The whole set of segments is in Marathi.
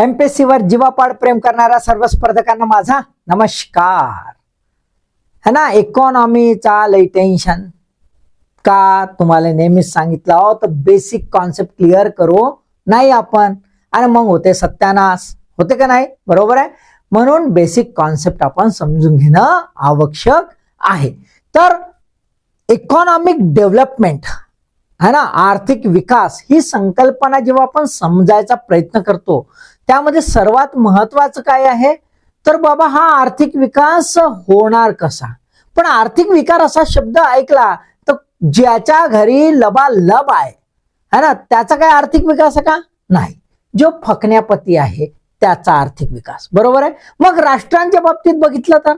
एमपीएससी वर जीवापाड प्रेम करणाऱ्या सर्व स्पर्धकांना माझा नमस्कार. है ना? इकॉनॉमीचा लई टेन्शन का तुम्हाला नेहमीच सांगितलं हो तर बेसिक कॉन्सेप्ट क्लिअर करू. नाही आपण. आणि मग होते सत्यानाश. होते का नाही? बरोबर आहे? म्हणून बेसिक कॉन्सेप्ट आपण समजून घेणं आवश्यक आहे. तर इकॉनॉमिक डेव्हलपमेंट है ना? आर्थिक विकास ही संकल्पना जेव्हा आपण समजायचा प्रयत्न करतो त्यामध्ये सर्वात महत्वाचं काय आहे? तर बाबा हा आर्थिक विकास होणार कसा? पण आर्थिक विकास असा शब्द ऐकला तर ज्याच्या घरी लबालब आहे है ना? त्याचा काय आर्थिक विकास आहे का? नाही. जो फकण्यापती आहे त्याचा आर्थिक विकास. बरोबर आहे? मग राष्ट्रांच्या बाबतीत बघितलं तर?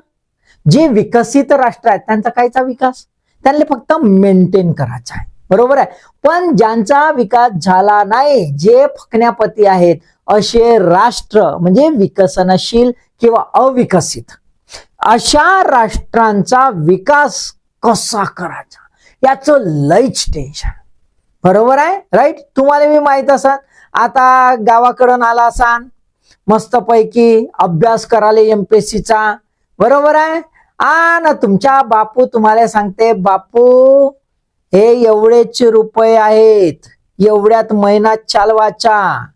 जे विकसित राष्ट्र आहेत त्यांचा कायचा विकास? त्यांना फक्त मेंटेन करायचा आहे. बरोबर आहे? पण ज्यांचा विकास झाला नाही जे फकण्यापती आहेत असे राष्ट्र म्हणजे विकसनशील किंवा अविकसित. अशा राष्ट्रांचा विकास कसा करायचा? याचं लईच टेन्शन बरोबर आहे? राईट तुम्हाला मी माहीत असाल. आता गावाकडून आला असाल मस्तपैकी अभ्यास करायला एमपीएससीचा बरोबर आहे? आ ना तुमच्या बापू तुम्हाला सांगते बापू हे एवढेच रुपये आहेत. एवढ्यात महिना चालवाचा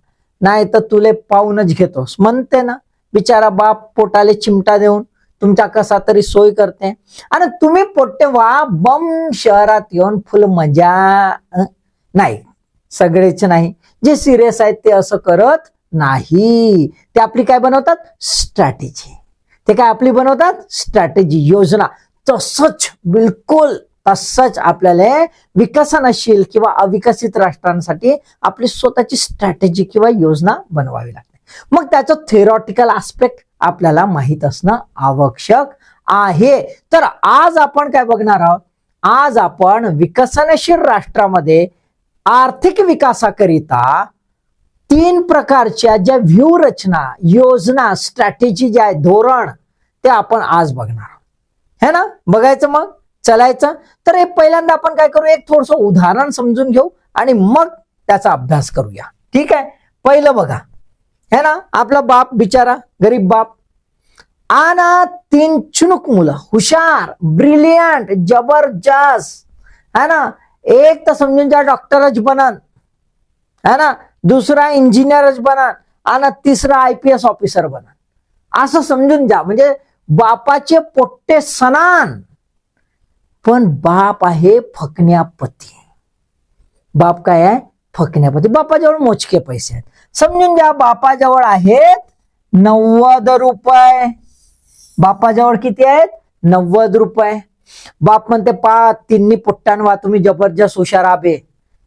नाही तर तुले पाहूनच घेतोस म्हणते ना बिचारा बाप पोटाले चिमटा देऊन तुमच्या कसा तरी सोय करते. आणि तुम्ही पोट्टे वा बम शहरात येऊन फुल मजा नाही सगळेच नाही. जे सिरियस आहेत ते असं करत नाही. ते आपली काय बनवतात? स्ट्रॅटेजी ते काय आपली बनवतात? स्ट्रॅटेजी योजना. तसंच बिलकुल तसंच आपल्याला विकसनशील किंवा अविकसित राष्ट्रांसाठी आपली स्वतःची स्ट्रॅटेजी किंवा योजना बनवावी लागते. मग त्याचं थेरॉटिकल आस्पेक्ट आपल्याला माहीत असणं आवश्यक आहे. तर आज आपण काय बघणार आहोत? आज आपण विकसनशील राष्ट्रामध्ये आर्थिक विकासाकरिता तीन प्रकारच्या ज्या व्यूहरचना योजना स्ट्रॅटेजी ज्या आहे धोरण ते आपण आज बघणार आहोत. है ना? बघायचं मग? चलायचं. तर हे पहिल्यांदा आपण काय करू एक थोडस उदाहरण समजून घेऊ आणि मग त्याचा अभ्यास करूया. ठीक आहे? पहिलं बघा. है ना आपला बाप बिचारा गरीब बाप. आना तीन चुनुक मुलं. हुशार ब्रिलियंट जबरदस्त. है ना? एक तर समजून जा डॉक्टरच बनन. है ना? दुसरा इंजिनियरच बनन. आणि तिसरा आय पी एस ऑफिसर बनन. असं समजून जा म्हणजे बापाचे पोट्टे सनान. पण बाप आहे फकण्यापती. बाप काय आहे? फकण्यापती. बापाजवळ मोजके पैसे आहेत. समजून घ्या बापाजवळ आहेत नव्वद रुपये. बापाजवळ किती आहेत? नव्वद रुपये. बाप म्हणते पा तिन्ही पुट्टांवा तुम्ही जबरदस्त हुशार आबे.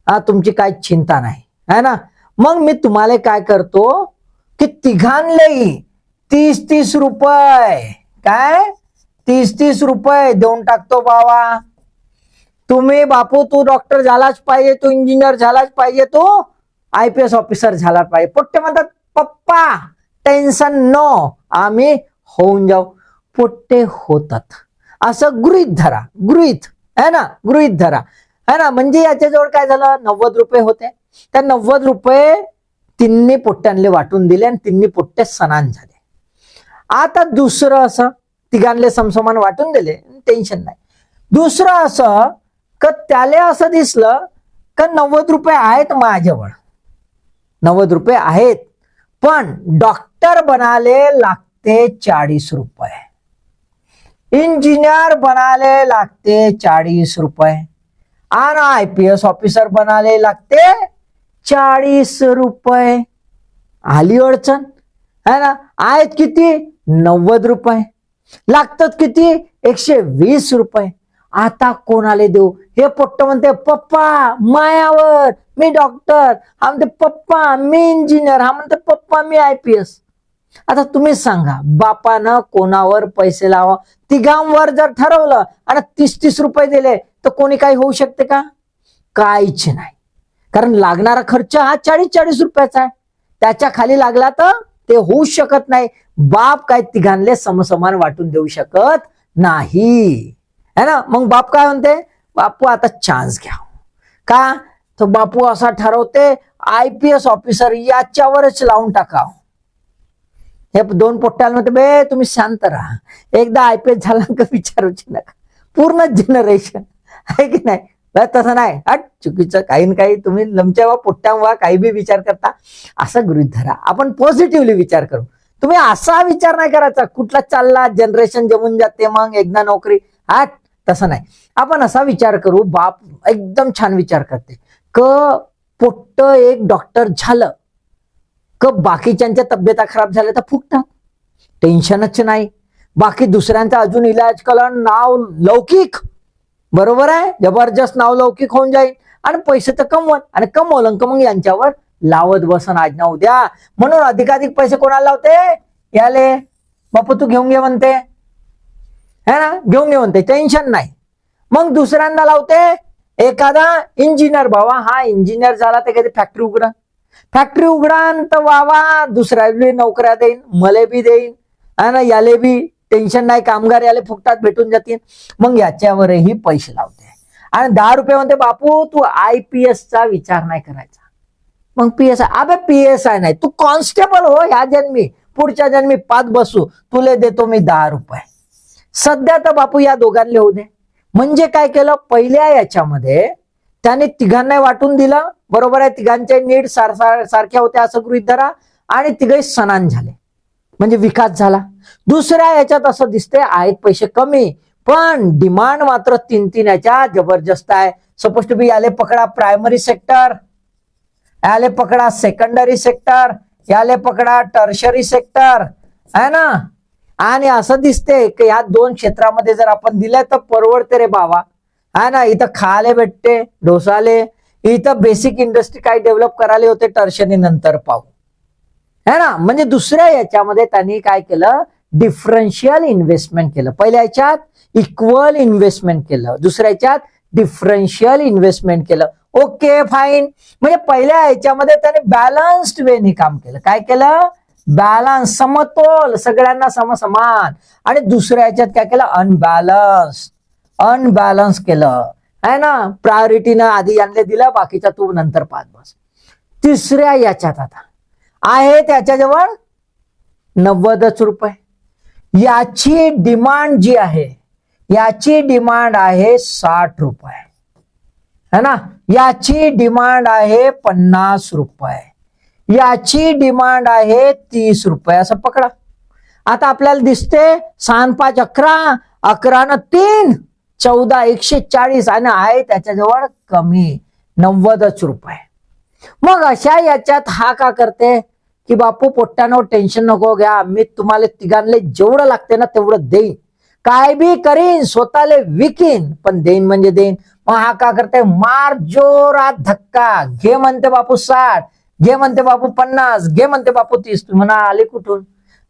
हा तुमची काही चिंता नाही. है ना? मग मी तुम्हाला काय करतो? की तिघांनाही तीस तीस रुपये. काय? तीस तीस रुपये देऊन टाकतो बाबा. तुम्ही बापू तू डॉक्टर झालाच पाहिजे तू इंजिनियर झालाच पाहिजे तू आय पी एस ऑफिसर झाला पाहिजे. पोट्टे म्हणतात पप्पा टेन्शन नो आम्ही होऊन जाऊ. पोट्टे होतात. असं गृहित धरा गृहित है ना? गृहित धरा. है ना? म्हणजे याच्याजवळ काय झालं? नव्वद रुपये होते. त्या नव्वद रुपये तिन्ही पोट्ट्यांले वाटून दिले आणि तिन्ही पोट्टे सणान झाले. आता दुसरं असं तिघांले समसमान वाटून दिले टेन्शन नाही. दुसरं असं का त्याला असं दिसलं का नव्वद रुपये आहेत माझ्याजवळ. नव्वद रुपये आहेत पण डॉक्टर बनाले लागते चाळीस रुपये. इंजिनियर बनाले लागते चाळीस रुपये. आणि आय पी एस ऑफिसर बनाले लागते चाळीस रुपये. आली अडचण? है ना? आहेत किती? नव्वद रुपये. लागतात किती? एकशे वीस रुपये. आता कोणाला देऊ? हे पोट्ट म्हणते पप्पा मायावर. मी डॉक्टर हा म्हणते पप्पा मी इंजिनियर हा म्हणते पप्पा मी आय पी एस आता तुम्ही सांगा बापानं कोणावर पैसे लावा? तिघांवर जर ठरवलं आणि तीस तीस रुपये दिले तर कोणी काही होऊ शकते का? काहीच नाही. कारण लागणारा खर्च हा चाळीस चाळीस रुपयाचा आहे. त्याच्याखाली लागला तर ते होऊ शकत नाही. बाप काय तिघांले समसमान वाटून देऊ शकत नाही. है ना? मग बाप काय म्हणते? बापू आता चान्स घ्या. का? तर बापू असा ठरवते आय पी एस ऑफिसर याच्यावरच लावून टाकाव. हे दोन पोट्ट्याला बे तुम्ही शांत राहा. एकदा आय पी एस झाला का विचारूच नका. पूर्ण जनरेशन आहे की नाही? तसं नाही. हट चुकीचं काही ना काही तुम्ही लमच्या वा पोट्ट्या वा काही बी विचार करता असं गृहित धरा. आपण पॉझिटिव्हली विचार करू. तुम्ही असा विचार नाही करायचा कुठला चालला जनरेशन जमून जाते मग एकदा नोकरी. हट तसं नाही. आपण असा विचार करू बाप एकदम छान विचार करते. क पोट्ट एक डॉक्टर झालं. क बाकीच्यांच्या तब्येता खराब झाल्या तर फुकतात. टेन्शनच नाही. बाकी दुसऱ्यांचा अजून इलाज करण नाव लौकिक. बरोबर आहे? जबरदस्त नावलौकिक होऊन जाईल. आणि पैसे तर कमवत. आणि कमवलं का मग यांच्यावर लावत बसन. आज ना उद्या. म्हणून अधिकाधिक पैसे कोणाला लावते? याले. बापू तू घेऊन घे म्हणते. है ना? घेऊन घे म्हणते. टेन्शन नाही. मग दुसऱ्यांदा लावते. एखादा इंजिनियर बाबा हा इंजिनियर झाला ते कधी फॅक्टरी उघडा. फॅक्टरी उघडान तर वावा दुसऱ्या नोकऱ्या देईन. मले बी देईन. है ना? याले बी. टेन्शन नाही कामगार याले फुकटात भेटून जातील. मग याच्यावरही पैसे लावते. आणि दहा रुपये म्हणते बापू तू आय पी चा विचार नाही करायचा. मग पी एस आय अबे पी एस आय नाही. तू कॉन्स्टेबल हो ह्या जन्मी. पुढच्या जन्मी पाच बसू. तुले देतो मी दहा रुपये. सध्या तर बापू या दोघांले होऊ दे. म्हणजे काय केलं? पहिल्या याच्यामध्ये त्याने तिघांना वाटून दिलं. बरोबर आहे तिघांचे नीट सार सार- सारख्या होत्या असं गृहित धरा. आणि तिघही सणान झाले. म्हणजे विकास झाला. दुसऱ्या याच्यात असं दिसतंय आहेत पैसे कमी पण डिमांड मात्र तीन तीन याच्या जबरदस्त आहे. सपोज टू बी याले पकडा प्रायमरी सेक्टर याले पकडा सेकंडरी सेक्टर याले पकडा टर्शरी सेक्टर आहे ना? आणि असं दिसते की या दोन क्षेत्रामध्ये जर आपण दिलं तर परवडते रे बाबा. आहे ना? इथं खाले भेटते डोसाले इथं बेसिक इंडस्ट्री काही डेव्हलप करायला होते टर्शरी नंतर पाहू. है ना? म्हणजे दुसऱ्या याच्यामध्ये त्यांनी काय केलं? डिफरन्शियल इन्व्हेस्टमेंट केलं. पहिल्या याच्यात इक्वल इन्व्हेस्टमेंट केलं. दुसऱ्या याच्यात डिफरन्शियल इन्व्हेस्टमेंट केलं. ओके फाईन म्हणजे पहिल्या याच्यामध्ये त्याने बॅलन्स्ड वेनी काम केलं. काय केलं? बॅलन्स समतोल. सगळ्यांना समसमान आणि दुसऱ्या याच्यात काय केलं? अनबॅलन्स अनबॅलन्स केलं. आहे ना? प्रायोरिटीनं आधी यांना दिलं बाकीचा तू नंतर पाच बस. तिसऱ्या याच्यात आता. आहे त्याच्याजवळ नव्वदच रुपये. याची डिमांड जी आहे याची डिमांड आहे साठ रुपये. है ना? याची डिमांड आहे पन्नास रुपये. याची डिमांड आहे तीस रुपये. असं पकडा. आता आपल्याला दिसते सहा पाच अकरा अकरा न तीन चौदा एकशे चाळीस आणि आहे त्याच्याजवळ कमी नव्वदच रुपये. मग अशा याच्यात हा का करते? की बापू पोट्ट्यानो टेन्शन नको घ्या. मी तुम्हाला तिघांले जेवढं लागते ना तेवढं देईन. काय बी करीन स्वतःले विकीन पण देईन म्हणजे देईन. मग हा का करते मार जोरात धक्का. घे म्हणते बापू साठ. घे म्हणते बापू पन्नास. घे म्हणते बापू तीस. तू म्हणा आले कुठून?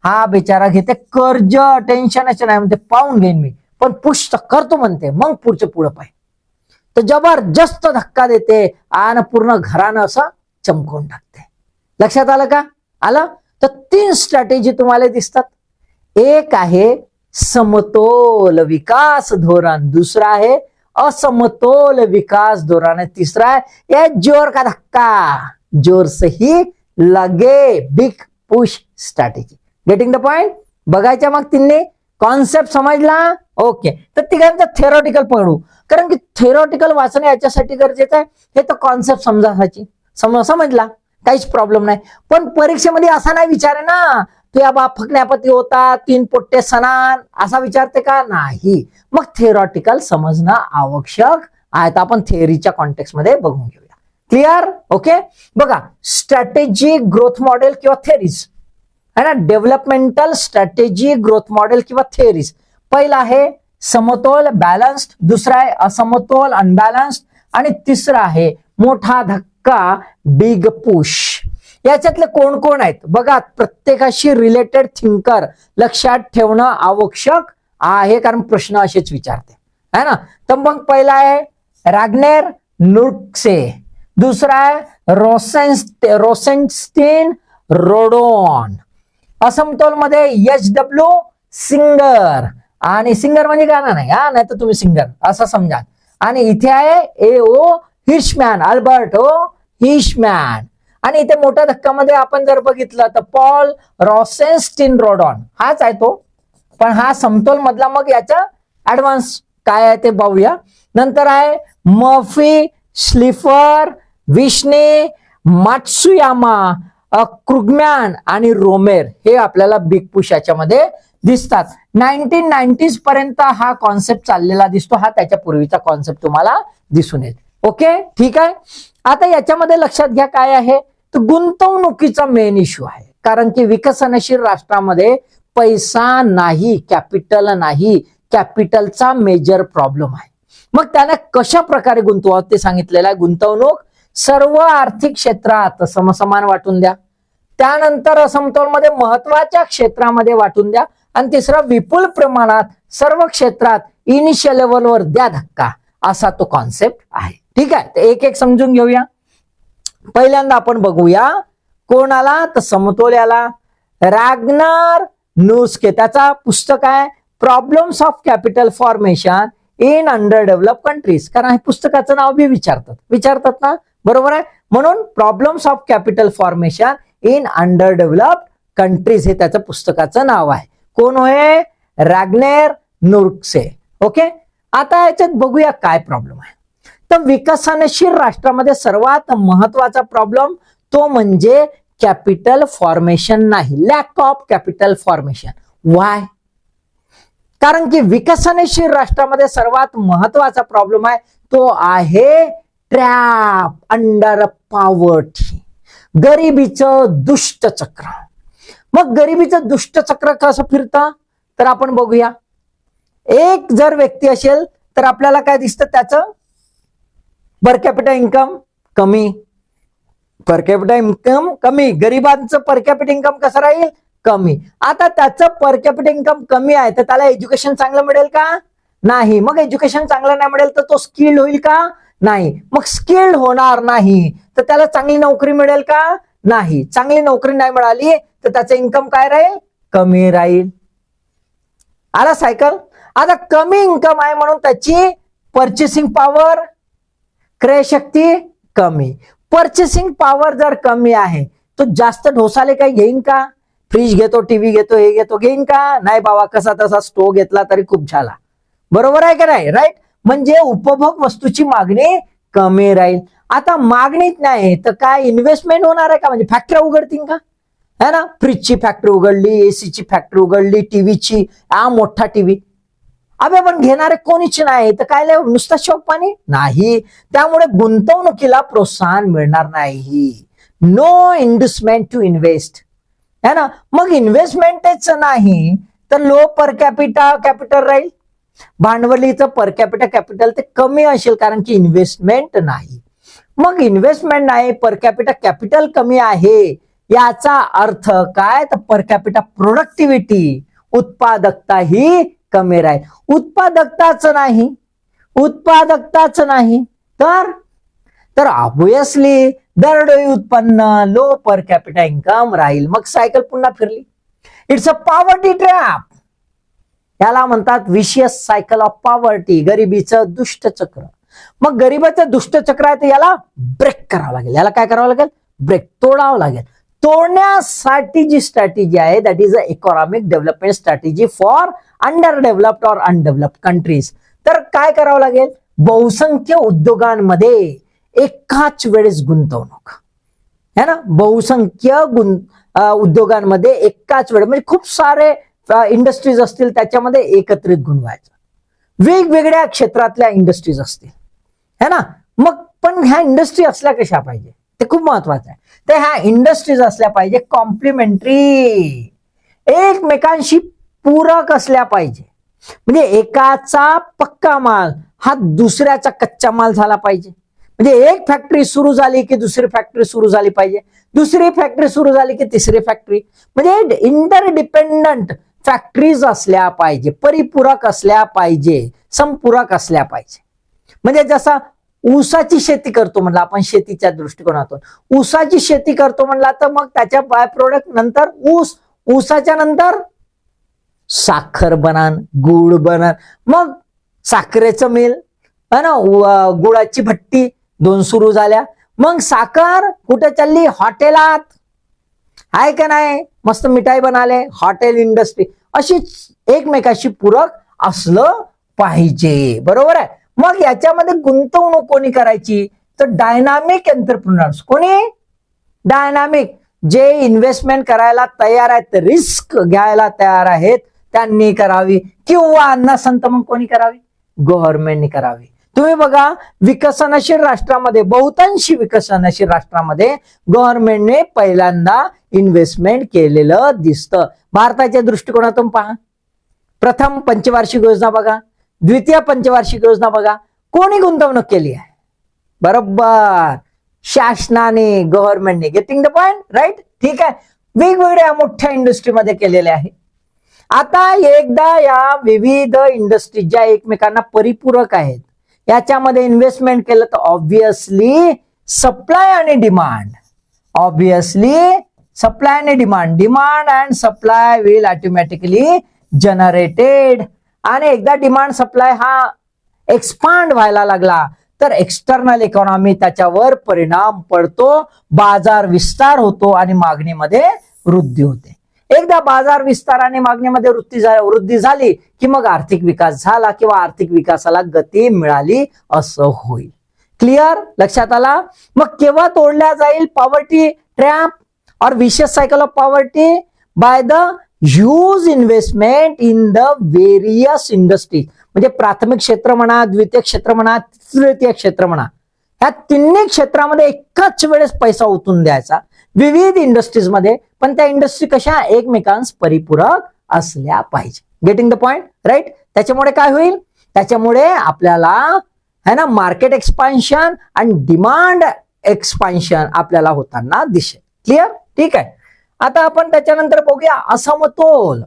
हा बेचारा घेते कर्ज. टेन्शनच नाही म्हणते पाहून घेईन मी. पण पुष्ट करतो म्हणते. मग पुढचं पुढं पाहिजे तर जबरदस्त धक्का देते आणि पूर्ण घरानं असं चमकवून टाकते. लक्षात आलं का? आलं? तर तीन स्ट्रॅटेजी तुम्हाला दिसतात. एक आहे समतोल विकास धोरण दुसरा आहे असमतोल विकास धोरण आणि तिसरा आहे या जोर का धक्का? जोर से ही लगे big push strategy getting the point बघायच्या मग तिने कॉन्सेप्ट समजला? ओके तर तिघांचं थेरॉटिकल पकडू कारण की थेरॉटिकल वाचणं याच्यासाठी गरजेचं आहे. हे तर कॉन्सेप्ट समजासाठी सम समजला? काहीच प्रॉब्लेम नाही. पण परीक्षेमध्ये असा नाही विचार आहे ना तू या बाप फकण्यापती होता तीन पोट्टे सणान. असा विचारते का? नाही. मग थेरॉटिकल समजणं आवश्यक आहे आपण थेअरीच्या कॉन्टेक्स्टमध्ये बघून घेऊया. क्लिअर ओके बघा स्ट्रॅटेजी ग्रोथ मॉडेल किंवा थेरीज है ना? डेव्हलपमेंटल स्ट्रॅटेजी ग्रोथ मॉडेल किंवा थेअरीज पहिला आहे समतोल बॅलन्स्ड दुसरा आहे असमतोल अनबॅलन्स्ड आणि तिसरा आहे मोठा धक्का. का बिग पुश याच्यातले कोण कोण आहेत? बघा प्रत्येकाशी रिलेटेड थिंकर लक्षात ठेवणं आवश्यक आहे कारण प्रश्न असेच विचारते. है ना? तर मग पहिला आहे रॅग्नेर नुटसे दुसरा आहे रोसेन्स रोसेन्स्टीन रोडोन. असमतोलमध्ये एच डब्ल्यू सिंगर. आणि सिंगर म्हणजे गाणं नाही हा नाही तर तुम्ही सिंगर असं समजा. आणि इथे आहे ए ओ हिशमॅन अल्बर्ट हो हिशमॅन. आणि इथे मोठ्या धक्कामध्ये आपण जर बघितलं तर पॉल रॉसेन्स्टीन रोडॉन हाच आहे तो. पण हा समतोल मधला मग याचा ऍडव्हान्स काय आहे ते पाहूया नंतर आहे मफी स्लिफर विष्णे मात्सुयामा क्रुग्मॅन क्रुगमॅन आणि रोमेर हे आपल्याला बिग पुश याच्यामध्ये दिसतात. नाईन्टीन नाईन्टीज पर्यंत हा कॉन्सेप्ट चाललेला दिसतो. हा त्याच्या पूर्वीचा कॉन्सेप्ट तुम्हाला दिसून येईल. ओके? ठीक आहे? आता याच्यामध्ये लक्षात घ्या काय आहे? तर गुंतवणुकीचा मेन इश्यू आहे. कारण की विकसनशील राष्ट्रामध्ये पैसा नाही कॅपिटल नाही. कॅपिटलचा मेजर प्रॉब्लेम आहे. मग त्याला कशा प्रकारे गुंतवावं ते सांगितलेलं आहे? गुंतवणूक सर्व आर्थिक क्षेत्रात समसमान वाटून द्या. त्यानंतर असमतोलमध्ये महत्त्वाच्या क्षेत्रामध्ये वाटून द्या. आणि तिसरा विपुल प्रमाणात सर्व क्षेत्रात इनिशियल लेवलवर द्या धक्का. असा तो कॉन्सेप्ट आहे. ठीक आहे? तर एक एक समजून घेऊया. पहिल्यांदा आपण बघूया कोणाला? तर समतोल्याला. रागनार नुस्के. त्याचा पुस्तक आहे problems of capital formation in under develop countries कारण हे पुस्तकाचं नाव बी विचारतात. विचारतात ना? बरोबर आहे? म्हणून problems of capital formation in under develop countries हे त्याचं पुस्तकाचं नाव आहे. कोण होय रॅग्नेर नुर्क्से. ओके? आता याच्यात बघूया काय प्रॉब्लेम आहे. तर विकसनशील राष्ट्रामध्ये सर्वात महत्त्वाचा प्रॉब्लेम तो म्हणजे कॅपिटल फॉर्मेशन नाही lack of capital formation why कारण की विकसनशील राष्ट्रामध्ये सर्वात महत्त्वाचा प्रॉब्लेम आहे तो आहे ट्रॅप अंडर पॉवर्टी गरिबीचं दुष्ट चक्र. मग गरिबीचं दुष्ट चक्र कसं फिरतं? तर आपण बघूया. एक जर व्यक्ती असेल तर आपल्याला काय दिसतं त्याचं? पर कॅपिटा इन्कम कमी. पर कॅपिटा इन्कम कमी. गरिबांचं पर कॅपिटा इन्कम कसं राहील? कमी. आता त्याचं पर कॅपिटा इन्कम कमी आहे तर त्याला एज्युकेशन चांगलं मिळेल का? नाही. मग एज्युकेशन चांगलं नाही मिळेल तर तो स्किल्ड होईल का? नाही. मग स्किल्ड होणार नाही तर त्याला चांगली नोकरी मिळेल का? नाही. चांगली नोकरी नाही मिळाली तर त्याचं इन्कम काय राहील? कमी राहील. आला सायकल आता कमी इन्कम आहे म्हणून त्याची परचेसिंग पॉवर क्रयशक्ती कमी. परचेसिंग पॉवर जर कमी आहे तो जास्त ढोसाले काही घेईन का? फ्रीज घेतो टीव्ही घेतो हे घेतो घेईन का? नाही बाबा कसा तसा स्टोव घेतला तरी खूप झाला. बरोबर आहे का नाही? राईट म्हणजे उपभोग वस्तूची मागणी कमी राहील. आता मागणीच नाही तर काय इन्व्हेस्टमेंट होणार आहे का? म्हणजे फॅक्टरी उघडतील का? है ना? फ्रीजची फॅक्टरी उघडली एसीची फॅक्टरी उघडली टीव्हीची हा मोठा टीव्ही अबे पण घेणारे कोणीच नाही? तर काय नुसता शोक पाणी? नाही. त्यामुळे गुंतवणुकीला प्रोत्साहन मिळणार नाही. नो इन्व्हेस्टमेंट टू इन्व्हेस्ट है ना? मग इन्व्हेस्टमेंटच नाही तर लो पर कॅपिटा कॅपिटल राहील. भांडवलीचं पर कॅपिटल कॅपिटल ते कमी असेल कारण की इन्व्हेस्टमेंट नाही. मग इन्व्हेस्टमेंट नाही पर कॅपिटल कॅपिटल कमी आहे. याचा अर्थ काय? तर पर कॅपिटल प्रोडक्टिव्हिटी उत्पादकता ही कमी राहील. उत्पादकताच नाही. उत्पादकताच नाही. तर? तर ऑब्विसली दरडोई उत्पन्न लो पर कॅपिटा इन्कम राहील. मग सायकल पुन्हा फिरली. इट्स अ पॉवर्टी ट्रॅप याला म्हणतात विशियस सायकल ऑफ पॉवर्टी गरिबीचं दुष्टचक्र. मग गरिबाचं दुष्टचक्र आहे तर याला ब्रेक करावं लागेल. याला काय करावं लागेल? ब्रेक तोडावं लागेल. तोडण्यासाठी जी स्ट्रॅटेजी आहे that is a economic development strategy for under developed or undeveloped countries तर काय करावं लागेल? बहुसंख्य उद्योगांमध्ये एकाच वेळेस गुंतवणूक. है ना? बहुसंख्य गुं उद्योगांमध्ये एकाच वेळेस म्हणजे खूप सारे इंडस्ट्रीज असतील त्याच्यामध्ये एकत्रित गुंतवायचं. वेगवेगळ्या क्षेत्रातल्या इंडस्ट्रीज असतील. है ना? मग पण ह्या इंडस्ट्री असल्या कशा पाहिजे? ते खूप महत्वाचं आहे. ते ह्या इंडस्ट्रीज असल्या पाहिजे कॉम्प्लिमेंटरी एकमेकांशी पूरक असल्या पाहिजे. म्हणजे एकाचा पक्का माल हा दुसऱ्याचा कच्चा माल झाला पाहिजे. म्हणजे एक फॅक्टरी सुरू झाली की दुसरी फॅक्टरी सुरू झाली पाहिजे. दुसरी फॅक्टरी सुरू झाली की तिसरी फॅक्टरी म्हणजे इंटरडिपेंडंट फॅक्टरीज असल्या पाहिजे परिपूरक असल्या पाहिजे संपूरक असल्या पाहिजे. म्हणजे जसा ऊसाची शेती करतो म्हणलं आपण शेतीच्या दृष्टिकोनातून. ऊसाची शेती करतो म्हणला तर मग त्याच्या बाय प्रोडक्ट नंतर ऊस ऊसाच्या नंतर साखर बनान गुळ बनन मग साखरेचं मिल है ना? गुळाची भट्टी दोन सुरू झाल्या. मग साखर कुठे चालली? हॉटेलात. आहे का नाही? मस्त मिठाई बनाले हॉटेल इंडस्ट्री अशीच एकमेकाशी पूरक असलं पाहिजे. बरोबर आहे? मग याच्यामध्ये गुंतवणूक कोणी करायची? तर डायनामिक एंटरप्रिनर्स कोणी? डायनामिक जे इन्व्हेस्टमेंट करायला तयार आहेत रिस्क घ्यायला तयार आहेत त्यांनी करावी. किंवा नसंत मग कोणी करावी? गव्हर्नमेंटनी करावी. तुम्ही बघा विकसनशील राष्ट्रामध्ये बहुतांशी विकसनशील राष्ट्रामध्ये गव्हर्नमेंटने पहिल्यांदा इन्व्हेस्टमेंट केलेलं दिसतं. भारताच्या दृष्टिकोनातून पहा. प्रथम पंचवार्षिक योजना बघा. द्वितीय पंचवार्षिक योजना बघा. कोणी गुंतवणूक केली आहे? बरोबर. शासनाने गव्हर्नमेंटने गेटिंग द पॉइंट राईट ठीक आहे. वेगवेगळ्या मोठ्या इंडस्ट्रीमध्ये केलेले आहे आता एकदा या विविध इंडस्ट्री ज्या एकमेकांना परिपूरक आहेत याच्यामध्ये इन्व्हेस्टमेंट केलं तर ऑब्विसली सप्लाय आणि डिमांड ऑब्विसली सप्लाय आणि demand demand and supply will automatically generated आणि एकदा डिमांड सप्लाय हा एक्सपांड व्हायला लागला तर एक्सटर्नल इकॉनॉमी त्याच्यावर परिणाम पडतो बाजार विस्तार होतो आणि मागणीमध्ये वृद्धी होते. एकदा बाजार विस्तार आणि मागणीमध्ये वृत्ती वृद्धी झाली की मग आर्थिक विकास झाला किंवा आर्थिक विकासाला गती मिळाली असं होईल. क्लिअर लक्षात आला? मग केव्हा तोडल्या जाईल पॉवर्टी ट्रॅप और vicious cycle of poverty by the huge investment in the various industries म्हणजे प्राथमिक क्षेत्र म्हणा द्वितीय क्षेत्र म्हणा तृतीय क्षेत्र म्हणा. ह्या तिन्ही क्षेत्रामध्ये एकाच वेळेस पैसा ओतून द्यायचा. विविध इंडस्ट्रीजमध्ये पण त्या इंडस्ट्री कशा एकमेकांस परिपूरक असल्या पाहिजे. गेटिंग द पॉइंट राईट त्याच्यामुळे काय होईल? त्याच्यामुळे आपल्याला है ना मार्केट एक्सपान्शन आणि डिमांड एक्सपान्शन आपल्याला होताना दिसेल. क्लिअर ठीक आहे. आता आपण त्याच्यानंतर बघूया असमतोल.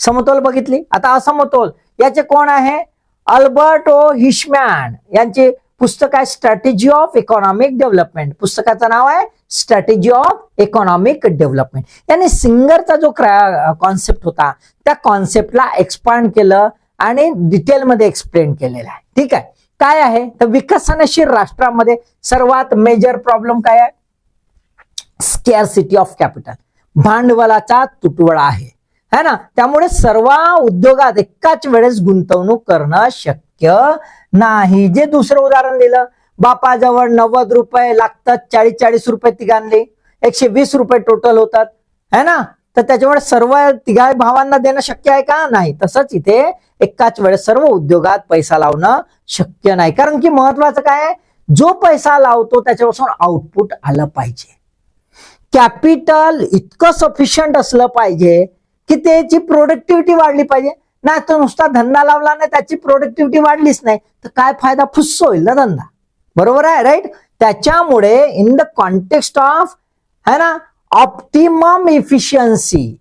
समतोल बघितली? आता असमतोल. याचे कोण आहे? Albert O Hirschman. यांचे पुस्तक आहे स्ट्रॅटेजी ऑफ इकॉनॉमिक डेव्हलपमेंट पुस्तकाचं नाव आहे स्ट्रॅटेजी ऑफ इकॉनॉमिक डेव्हलपमेंट यांनी सिंगरचा जो कॉन्सेप्ट होता त्या कॉन्सेप्टला एक्सपांड केलं आणि डिटेलमध्ये एक्सप्लेन केलेलं आहे. ठीक आहे? काय आहे? तर विकसनशील राष्ट्रामध्ये सर्वात मेजर प्रॉब्लेम काय आहे? स्कॅरसिटी ऑफ कॅपिटल भांडवलाचा तुटवडा आहे. है ना? त्यामुळे सर्व उद्योगात एकाच वेळेस गुंतवणूक करणं शक्य नाही. जे दुसरं उदाहरण दिलं बापाजवळ नव्वद रुपये लागतात चाळीस चाळीस रुपये तिघांनी एकशे वीस रुपये टोटल होतात. है ना? तर त्याच्यामुळे सर्व तिघा भावांना देणं शक्य आहे का? नाही. तसंच इथे एकाच वेळेस सर्व उद्योगात पैसा लावणं शक्य नाही. कारण की महत्वाचं काय जो पैसा लावतो त्याच्यापासून आउटपुट आलं पाहिजे. कॅपिटल इतकं सफिशियंट असलं पाहिजे की त्याची प्रोडक्टिव्हिटी वाढली पाहिजे. नाही तर नुसता धंदा लावला नाही त्याची प्रोडक्टिव्हिटी वाढलीच नाही. तर काय फायदा? फुस्स होईल ना धंदा. बरोबर आहे राईट त्याच्यामुळे इन द कॉन्टेक्स्ट ऑफ है ना ऑप्टिमम इफिशियन्सी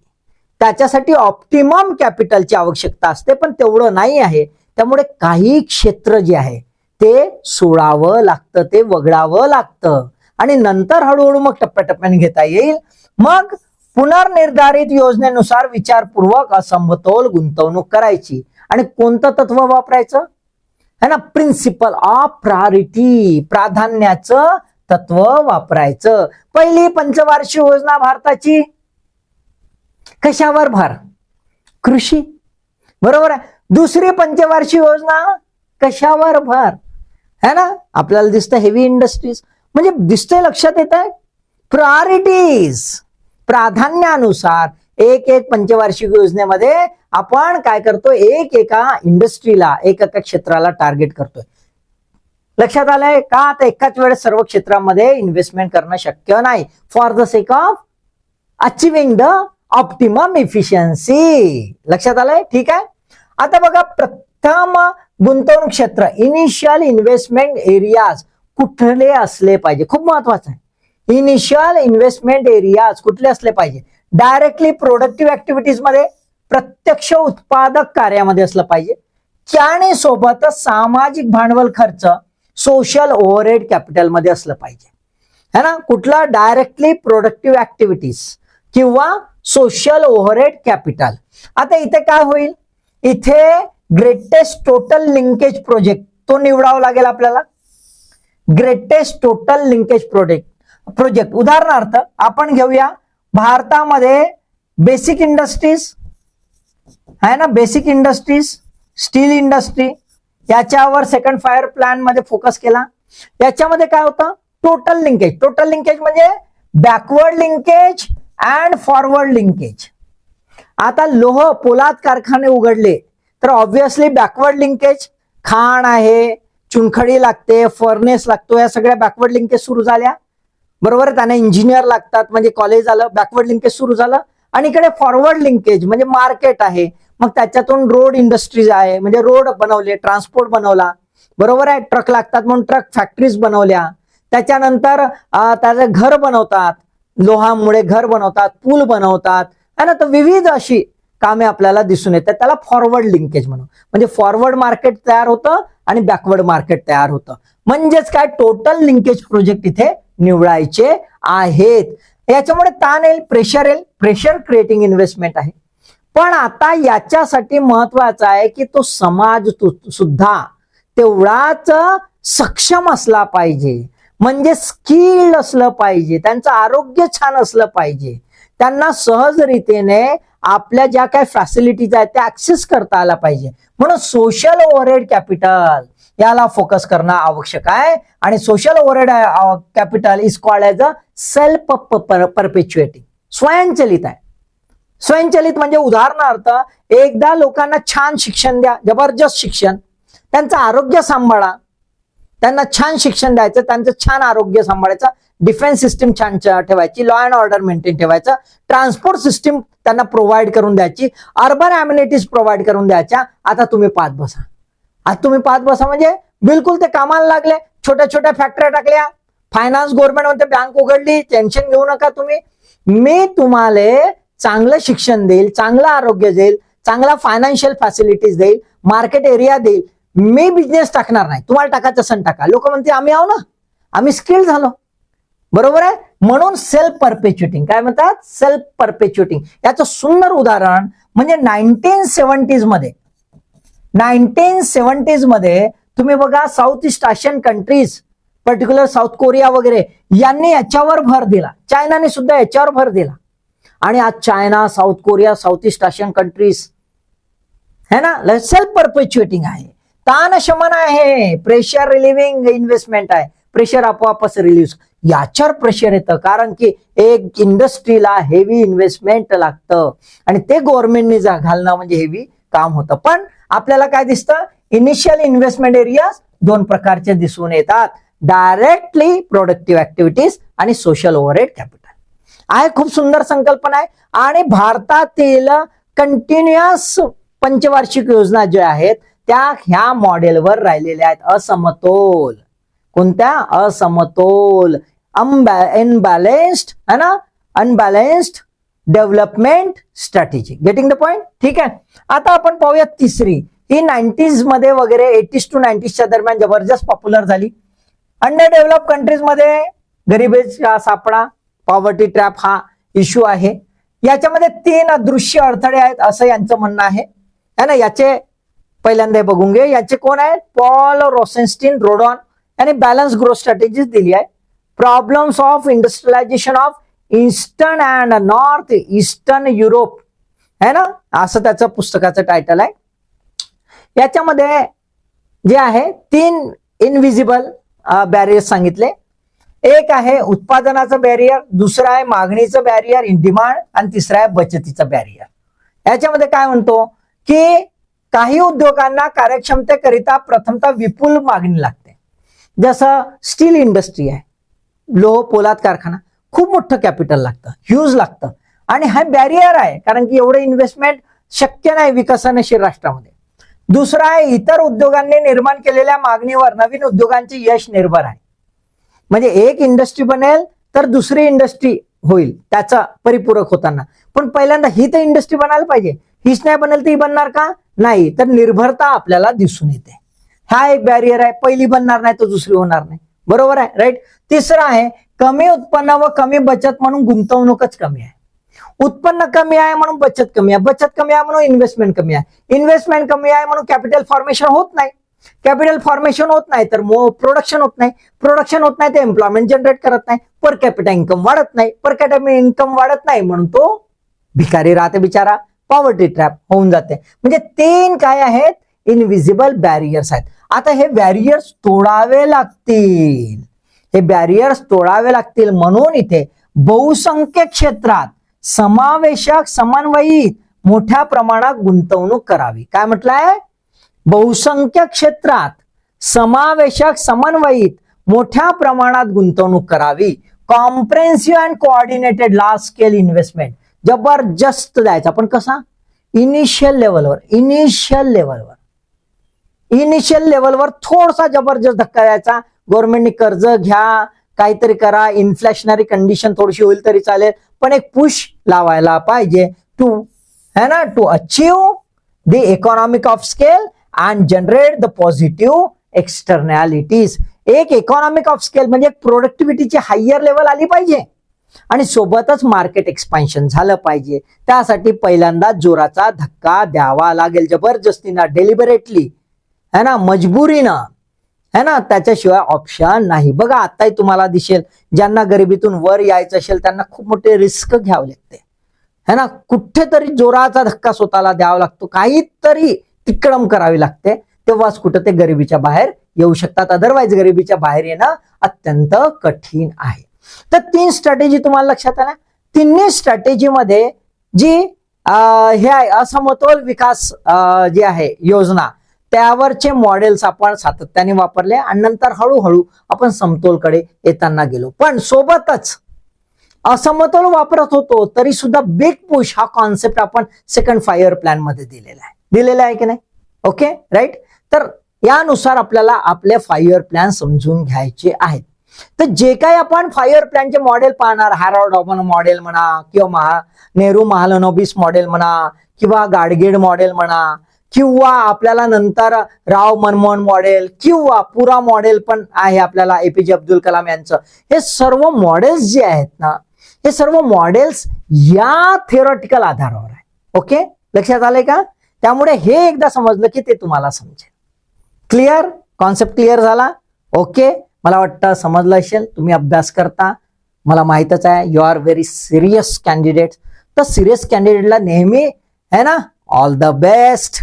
त्याच्यासाठी ऑप्टिमम कॅपिटलची आवश्यकता असते. पण तेवढं नाही आहे. त्यामुळे काही क्षेत्र जे आहे ते सोडावं लागतं ते वगळावं लागतं. आणि नंतर हळूहळू मग टप्प्याटप्प्याने घेता येईल. मग पुनर्निर्धारित योजनेनुसार विचारपूर्वक असमतोल गुंतवणूक करायची. आणि कोणतं तत्व वापरायचं? है ना प्रिन्सिपल ऑफ प्रायोरिटी प्राधान्याचं तत्व वापरायचं. पहिली पंचवार्षिक योजना भारताची कशावर भर? कृषी. बरोबर आहे? दुसरी पंचवार्षिक योजना कशावर भर? है ना आपल्याला दिसतं हेवी इंडस्ट्रीज म्हणजे दिसतंय लक्षात येत आहे प्रायोरिटीज प्राधान्यानुसार एक एक पंचवार्षिक योजनेमध्ये आपण काय करतो एक एका इंडस्ट्रीला एक एका क्षेत्राला टार्गेट करतोय. लक्षात आलंय का? आता एकाच वेळेस सर्व क्षेत्रामध्ये इन्व्हेस्टमेंट करणं शक्य नाही. For the sake of achieving the optimum efficiency लक्षात आलंय? ठीक आहे? आता बघा प्रथम गुंतवणूक क्षेत्र इनिशियल इन्व्हेस्टमेंट एरियाज कुठले असले पाहिजे. खूप महत्वाचं आहे. इनिशियल इन्व्हेस्टमेंट एरियाज कुठले असले पाहिजे. डायरेक्टली प्रोडक्टिव्ह ऍक्टिव्हिटीजमध्ये प्रत्यक्ष उत्पादक कार्यामध्ये असलं पाहिजे. त्याने सोबतच सामाजिक भांडवल खर्च सोशल ओव्हरहेड कॅपिटलमध्ये असलं पाहिजे. है ना? कुठला डायरेक्टली प्रोडक्टिव्ह ऍक्टिव्हिटीज किंवा सोशल ओव्हरहेड कॅपिटल आता इथे काय होईल? इथे ग्रेटेस्ट टोटल लिंकेज प्रोजेक्ट तो निवडावा लागेल आपल्याला. Greatest total linkage project project उदाहरणार्थ आपण घेऊया भारतामध्ये बेसिक इंडस्ट्रीज आहे ना? बेसिक इंडस्ट्रीज स्टील इंडस्ट्री याच्यावर सेकंड फायर प्लॅनमध्ये फोकस केला. याच्यामध्ये काय होतं? टोटल लिंकेज टोटल लिंकेज म्हणजे backward linkage and forward linkage आता लोह पोलाद कारखाने उघडले तर ऑब्व्हियसली बॅकवर्ड लिंकेज खाण आहे चुनखडी लागते फर्नेस लागतो या सगळ्या बॅकवर्ड लिंकेज सुरू झाल्या. बरोबर त्यांना इंजिनियर लागतात म्हणजे कॉलेज आलं बॅकवर्ड लिंकेज सुरू झालं. आणि इकडे फॉरवर्ड लिंकेज म्हणजे मार्केट आहे. मग त्याच्यातून रोड इंडस्ट्रीज आहे म्हणजे रोड बनवले ट्रान्सपोर्ट बनवला. बरोबर आहे? ट्रक लागतात म्हणून ट्रक फॅक्टरीज बनवल्या. त्याच्यानंतर त्याचं घर बनवतात. लोहामुळे घर बनवतात पूल बनवतात. है ना तर विविध अशी कामे आपल्याला दिसून येतात. त्याला फॉरवर्ड लिंकेज म्हणून. म्हणजे फॉरवर्ड मार्केट तयार होतं आणि बॅकवर्ड मार्केट तयार होतं. म्हणजेच काय? टोटल लिंकेज प्रोजेक्ट इथे निवडायचे आहेत. याच्यामुळे ताण येईल प्रेशर येईल प्रेशर क्रिएटिंग इन्व्हेस्टमेंट आहे. पण आता याच्यासाठी महत्वाचं आहे की तो समाज सुद्धा तेवढाच सक्षम असला पाहिजे. म्हणजे स्किल्ड असलं पाहिजे. त्यांचं आरोग्य छान असलं पाहिजे. त्यांना सहजरीतीने आपल्या ज्या काही फॅसिलिटीज आहेत त्या ऍक्सेस करता आला पाहिजे. म्हणून सोशल ओव्हरहेड कॅपिटल याला फोकस करणं आवश्यक आहे. आणि social overhead capital is called as a self perpetuating स्वयंचलित आहे. स्वयंचलित म्हणजे उदाहरणार्थ एकदा लोकांना छान शिक्षण द्या जबरदस्त शिक्षण त्यांचं आरोग्य सांभाळा. त्यांना छान शिक्षण द्यायचं त्यांचं छान आरोग्य सांभाळायचं. डिफेन्स सिस्टीम छान ठेवायची लॉ अँड ऑर्डर मेंटेन ठेवायचं. ट्रान्सपोर्ट सिस्टीम त्यांना प्रोव्हाइड करून द्यायची. अर्बन अम्युनिटीज प्रोव्हाइड करून द्यायच्या. आता तुम्ही पाच बसा. आता तुम्ही पाच बसा म्हणजे बिलकुल ते कामाला लागले. छोट्या छोट्या फॅक्टऱ्या टाकल्या. फायनान्स गव्हर्नमेंट म्हणते बँक उघडली. टेन्शन घेऊ नका तुम्ही. मी तुम्हाला चांगलं शिक्षण देईल चांगलं आरोग्य देईल चांगला फायनान्शियल फॅसिलिटीज देईल मार्केट एरिया देईल. मी बिझनेस टाकणार नाही. तुम्हाला टाकायचं सण टाका. लोक म्हणते आम्ही आहो ना. आम्ही स्किल झालो. बरोबर आहे? म्हणून सेल्फ परपेच्युटिंग काय म्हणतात? सेल्फ परपेच्युटिंग याचं सुंदर उदाहरण म्हणजे नाईन्टीन सेव्हन्टीजमध्ये. नाईन्टीन सेव्हन्टीजमध्ये तुम्ही बघा south east Asian countries particular south Korea वगैरे यांनी याच्यावर भर दिला. चायनाने सुद्धा याच्यावर भर दिला. आणि आज China South Korea South East Asian countries है ना? सेल्फ परपेच्युएटिंग आहे. ताण शमन आहे. प्रेशर रिलिव्हिंग इन्व्हेस्टमेंट आहे. प्रेशर आपोआपच रिलीव्ह याच्यावर प्रेशर येतं. कारण की एक इंडस्ट्रीला हेवी इन्व्हेस्टमेंट लागतं. आणि ते गव्हर्नमेंटने जा घालणं म्हणजे हेवी काम होतं. पण आपल्याला काय दिसतं? इनिशियल इन्व्हेस्टमेंट एरियाज दोन प्रकारचे दिसून येतात. डायरेक्टली प्रोडक्टिव्ह ऍक्टिव्हिटीज आणि सोशल ओव्हरहेड कॅपिटल आहे खूप सुंदर संकल्पना आहे. आणि भारतातील कंटिन्युअस पंचवार्षिक योजना ज्या आहेत त्या ह्या मॉडेलवर राहिलेल्या आहेत. असमतोल. कोणत्या? असमतोल. अनबॅलेन्स्ड है ना? Unbalanced development strategy getting the point ठीक आहे. आता आपण पाहूया तिसरी. ही नाईन्टीजमध्ये वगैरे एटीज टू नाईन्टीजच्या दरम्यान जबरदस्त पॉप्युलर झाली. अंडर डेव्हलप कंट्रीजमध्ये गरिबीचा सापडा पॉवर्टी ट्रॅप हा इश्यू आहे. याच्यामध्ये तीन अदृश्य अडथळे आहेत असं यांचं म्हणणं आहे. है ना? याचे पहिल्यांदा हे बघून घे. याचे कोण आहेत? पॉल रोसेन्स्टीन रोडॉन यांनी बॅलन्स ग्रोथ स्ट्रॅटेजी दिली आहे. Problems of industrialization of eastern and north eastern Europe है ना? असं त्याचं पुस्तकाचं टायटल आहे. याच्यामध्ये जे आहे तीन इनविजिबल बॅरियर सांगितले. एक आहे उत्पादनाचं बॅरियर दुसरं आहे मागणीचं बॅरियर इन डिमांड आणि तिसरं आहे बचतीचं बॅरियर याच्यामध्ये काय म्हणतो? की काही उद्योगांना कार्यक्षमतेकरिता प्रथमतः विपुल मागणी लागते. जसं स्टील इंडस्ट्री आहे. लोह पोलाद कारखाना खूप मोठं कॅपिटल लागतं ह्यूज लागतं. आणि हा बॅरियर आहे कारण की एवढं इन्व्हेस्टमेंट शक्य नाही विकसनशील राष्ट्रामध्ये. दुसरं आहे इतर उद्योगांनी निर्माण केलेल्या मागणीवर नवीन उद्योगांचे यश निर्भर आहे. म्हणजे एक इंडस्ट्री बनेल तर दुसरी इंडस्ट्री होईल त्याचा परिपूरक होताना. पण पहिल्यांदा ही तर इंडस्ट्री बनायला पाहिजे. हीच नाही बनेल तर ही बनणार का? नाही. तर निर्भरता आपल्याला दिसून येते. हा एक बॅरियर आहे पहिली बनणार नाही तर दुसरी होणार नाही. बरोबर आहे राईट तिसरं आहे कमी उत्पन्न व कमी बचत म्हणून गुंतवणूकच कमी आहे. उत्पन्न कमी आहे म्हणून बचत कमी आहे. बचत कमी आहे म्हणून इन्व्हेस्टमेंट कमी आहे. इन्व्हेस्टमेंट कमी आहे म्हणून कॅपिटल फॉर्मेशन होत नाही. कॅपिटल फॉर्मेशन होत नाही तर प्रोडक्शन होत नाही. प्रोडक्शन होत नाही तर एम्प्लॉयमेंट जनरेट करत नाही. पर कॅपिटल इन्कम वाढत नाही. पर कॅपिटल इन्कम वाढत नाही म्हणून तो भिकारी राहते बिचारा. पॉवर्टी ट्रॅप होऊन जाते. म्हणजे तीन काय आहेत? इनविजिबल बॅरियर्स आहेत. आता हे बॅरियर्स तोडावे लागतील. हे बॅरियर्स तोडावे लागतील म्हणून इथे बहुसंख्य क्षेत्रात समावेशक समन्वयित मोठ्या प्रमाणात गुंतवणूक करावी. काय म्हटलंय? बहुसंख्य क्षेत्रात समावेशक समन्वयित मोठ्या प्रमाणात गुंतवणूक करावी. Comprehensive and coordinated large scale investment जबरदस्त द्यायचा पण कसा? इनिशियल लेवलवर इनिशियल लेवलवर इनिशियल लेवलवर थोडासा जबरदस्त धक्का द्यायचा. गव्हर्नमेंटने कर्ज घ्या काहीतरी करा. इन्फ्लॅशनरी कंडिशन थोडीशी होईल तरी चालेल. पण एक पुश लावायला पाहिजे. टू है ना? To achieve the economic of scale and generate the positive externalities एक इकॉनॉमिक ऑफ स्केल म्हणजे एक प्रोडक्टिव्हिटीची हायर लेवल आली पाहिजे. आणि सोबतच मार्केट एक्सपान्शन झालं पाहिजे. त्यासाठी पहिल्यांदा जोराचा धक्का द्यावा लागेल. जबरदस्तीनं डेलिबरेटली है ना मजबुरीनं है ना त्याच्याशिवाय ऑप्शन नाही. बघा आताही तुम्हाला दिसेल ज्यांना गरिबीतून वर यायचं असेल त्यांना खूप मोठे रिस्क घ्यावे लागते. है ना कुठेतरी जोराचा धक्का स्वतःला द्यावा लागतो. काहीतरी तिकडम करावी लागते तेव्हाच कुठं ते गरिबीच्या बाहेर येऊ शकतात. अदरवाईज गरिबीच्या बाहेर येणं अत्यंत कठीण आहे. तर तीन स्ट्रॅटेजी तुम्हाला लक्षात आल्या? तिन्ही स्ट्रॅटेजीमध्ये जी हे आहे असमतोल विकास जी आहे योजना त्यावरचे मॉडेल्स आपण सातत्याने वापरले आणि नंतर हळूहळू आपण समतोलकडे येताना गेलो. पण सोबतच असमतोल वापरत होतो तरी सुद्धा बिग पुश हा कॉन्सेप्ट आपण सेकंड फायर प्लॅनमध्ये दिलेला आहे. दिलेला आहे की नाही? ओके राईट तर यानुसार आपल्याला आपले फायर प्लॅन समजून घ्यायचे आहेत. तर जे काही आपण फायर प्लॅनचे मॉडेल पाहणार हॅरॉड ऑबन मॉडेल म्हणा किंवा महा नेहरू महालनोबिस मॉडेल म्हणा किंवा गाडगेड मॉडेल म्हणा किंवा आपल्याला नंतर राव मनमोहन मॉडेल किंवा पुरा मॉडेल पण आहे आपल्याला एपीजे अब्दुल कलाम यांचं. हे सर्व मॉडेल्स जे आहेत ना हे सर्व मॉडेल्स या थेरॉटिकल आधारावर आहे. ओके लक्षात आलंय का? त्यामुळे हे एकदा समजलं की ते तुम्हाला समजेल. क्लिअर कॉन्सेप्ट क्लिअर झाला? ओके मला वाटतं समजलं असेल. तुम्ही अभ्यास करता. मला माहितच आहे you are very serious candidate तर सिरियस कॅन्डिडेटला नेहमी है ना? All the best